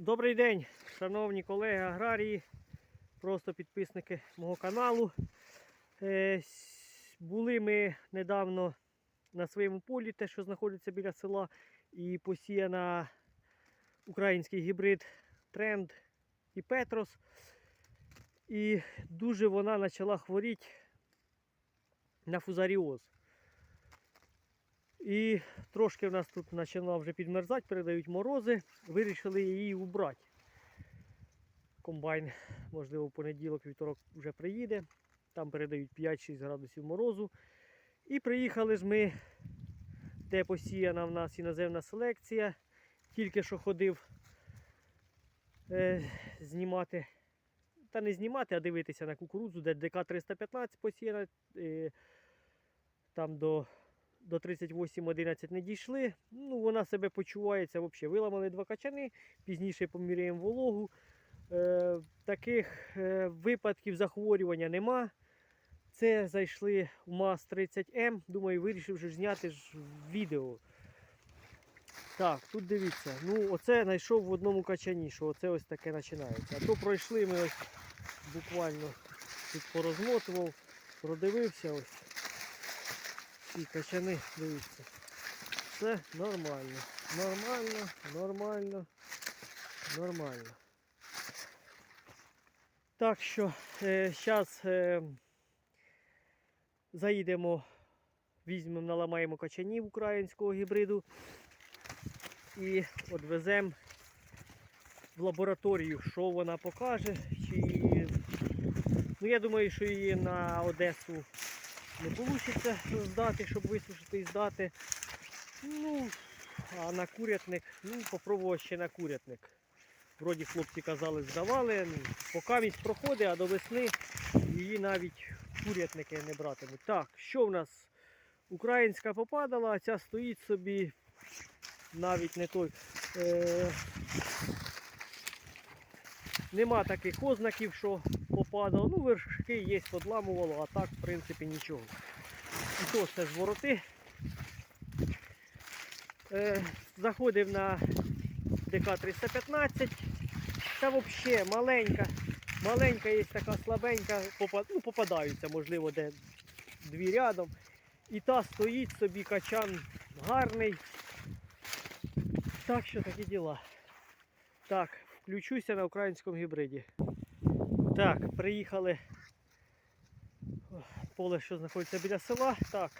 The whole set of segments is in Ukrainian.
Добрий день, шановні колеги аграрії, просто підписники мого каналу. Е, Були ми недавно на своєму полі, те, що знаходиться біля села, і посіяна український гібрид Тренд і Петрос. І дуже вона почала хворіти на фузаріоз. І трошки в нас тут починало вже підмерзати, передають морози. Вирішили її убрати. Комбайн, можливо, в понеділок, вівторок вже приїде. Там передають 5-6 градусів морозу. І приїхали ж ми, де посіяна в нас іноземна селекція. Тільки що ходив е, знімати, та не знімати, а дивитися на кукурудзу, де ДК-315 посіяна. Е, там до до 38-11 не дійшли. Ну, вона себе почувається взагалі. Виламали два качани, пізніше поміряємо вологу. Е, таких е, випадків захворювання нема. Це зайшли в МАЗ-30М. Думаю, вирішив вже зняти ж відео. Так, тут дивіться. Ну, оце знайшов в одному качані, що оце ось таке починається. А то пройшли ми ось буквально тут порозмотував, продивився ось. І качани, дивіться. Все нормально. Нормально, нормально, нормально. Так що зараз е, заїдемо, візьмемо, наламаємо качанів українського гібриду і відвеземо в лабораторію, що вона покаже. Чи... Ну, я думаю, що її на Одесу не вийде здати, щоб висушити і здати. Ну, а на курятник, ну, попробував ще на курятник. Вроді хлопці казали, здавали. Ну, Поки він проходить, а до весни її навіть курятники не братимуть. Так, що в нас? Українська попадала, а ця стоїть собі навіть не той. Е- Нема таких ознаків, що попадало. Ну, вершки є, подламувало, а так, в принципі, нічого. І то це ж вороти. Е, заходив на ДК-315. Та взагалі маленька. Маленька є така слабенька, ну, попадаються, можливо, де дві рядом. І та стоїть собі качан гарний. Так що такі діла. Так, включуся на українському гібриді. Так, приїхали поле, що знаходиться біля села. Так.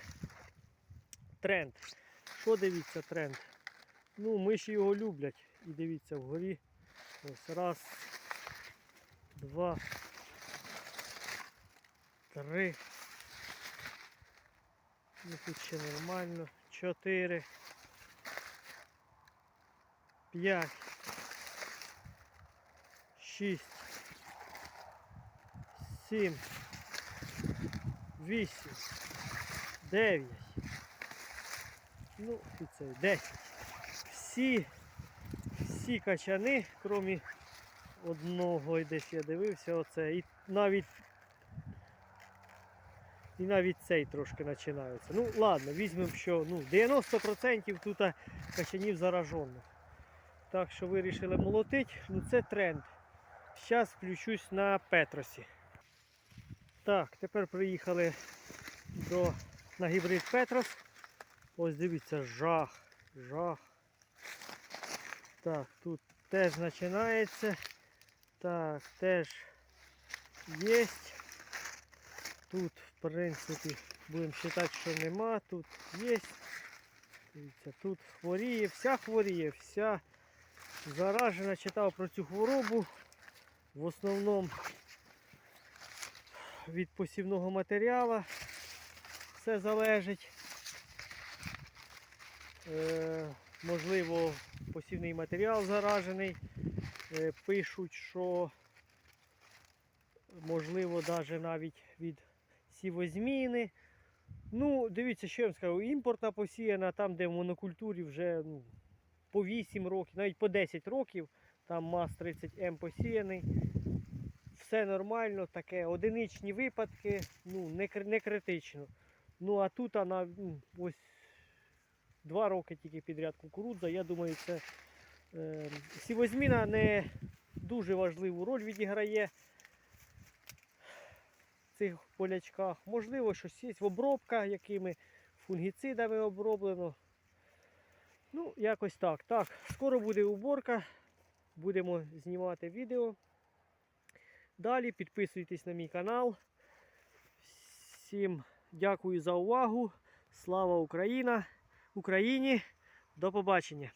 Тренд. Що дивіться, тренд? Ну, миші його люблять. І дивіться вгорі. Ось раз, два, три. Ну тут ще нормально. Чотири. П'ять. Шість. Сім. Вісім. Дев'ять. Ну, і це 10. Всі, всі качани, крім одного, і десь я дивився, оце. І навіть і навіть цей трошки починається. Ну, ладно, візьмемо, що ну, 90% тут качанів заражених. Так що вирішили молотити. Ну це тренд. Зараз включусь на Петросі. Так, тепер приїхали до, на гібрид Петрос. Ось дивіться, жах, жах. Так, тут теж починається. Так, теж є. Тут, в принципі, будемо вважати, що нема. Тут є. Дивіться, тут хворіє, вся хворіє, вся заражена. Читав про цю хворобу. В основному від посівного матеріалу все залежить. Е, можливо, посівний матеріал заражений. Е, пишуть, що можливо навіть навіть від сівозміни. Ну, дивіться, що я вам скажу, імпортна посіяна, там, де в монокультурі вже ну, по 8 років, навіть по 10 років, там МАЗ 30М посіяний. Все нормально, таке, одиничні випадки, ну, не, не критично. Ну а тут вона ну, ось два роки тільки підряд кукурудза. Я думаю, це Е, Сівозміна не дуже важливу роль відіграє в цих полячках. Можливо, щось є обробка, якими фунгіцидами оброблено. Ну, якось так. Так, скоро буде уборка. Будемо знімати відео. Далі підписуйтесь на мій канал. Всім дякую за увагу. Слава Україна! Україні! До побачення!